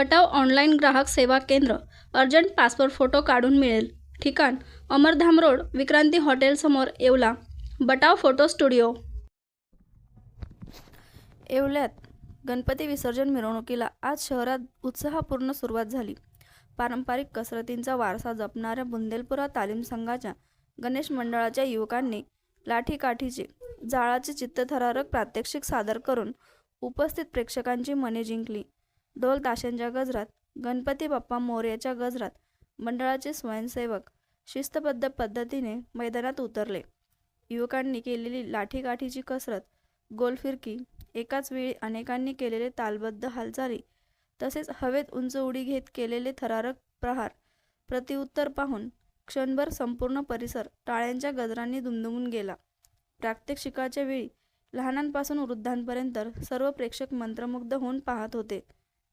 बटाव online ग्राहक सेवा केंद्र अर्जंट पासपोर्ट फोटो काढून मिळेल. ठिकाण अमरधाम रोड विक्रांती हॉटेलसमोर Yeola. Batav photo studio. येवल्यात. Ganpati विसर्जन मिरवणुकीला आज शहरात उत्साहपूर्ण सुरुवात झाली. पारंपरिक कसरतींचा वारसा जपणाऱ्या बुंदेलपुरा तालीम संघाच्या गणेश मंडळाच्या युवकांनी लाठीकाठीचे जाळाचे चित्तथरारक प्रात्यक्षिक सादर करून उपस्थित प्रेक्षकांची मने जिंकली. ढोल ताशांच्या गजरात गणपती बाप्पा मोर्याच्या गजरात मंडळाचे स्वयंसेवक शिस्तबद्ध पद्धतीने मैदानात उतरले. युवकांनी केलेली लाठीकाठीची कसरत गोलफिरकी एकाच वेळी अनेकांनी केलेले तालबद्ध हालचाली तसेच हवेत उंच उडी घेत केलेले थरारक प्रहार प्रतिउत्तर पाहून क्षणभर संपूर्ण परिसर टाळ्यांच्या गजरांनी दुमदुमून गेला. प्रात्यक्षिकाच्या वेळी लहानांपासून वृद्धांपर्यंत सर्व प्रेक्षक मंत्रमुग्ध होऊन पाहत होते.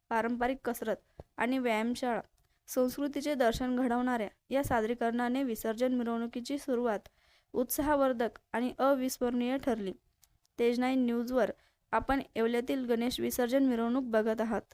पारंपरिक कसरत आणि व्यायामशाळा संस्कृतीचे दर्शन घडवणाऱ्या या सादरीकरणाने विसर्जन मिरवणुकीची सुरुवात उत्साहवर्धक आणि अविस्मरणीय ठरली. तेज नाईन न्यूजवर आपण येवल्यातील गणेश विसर्जन मिरवणूक बघत आहात.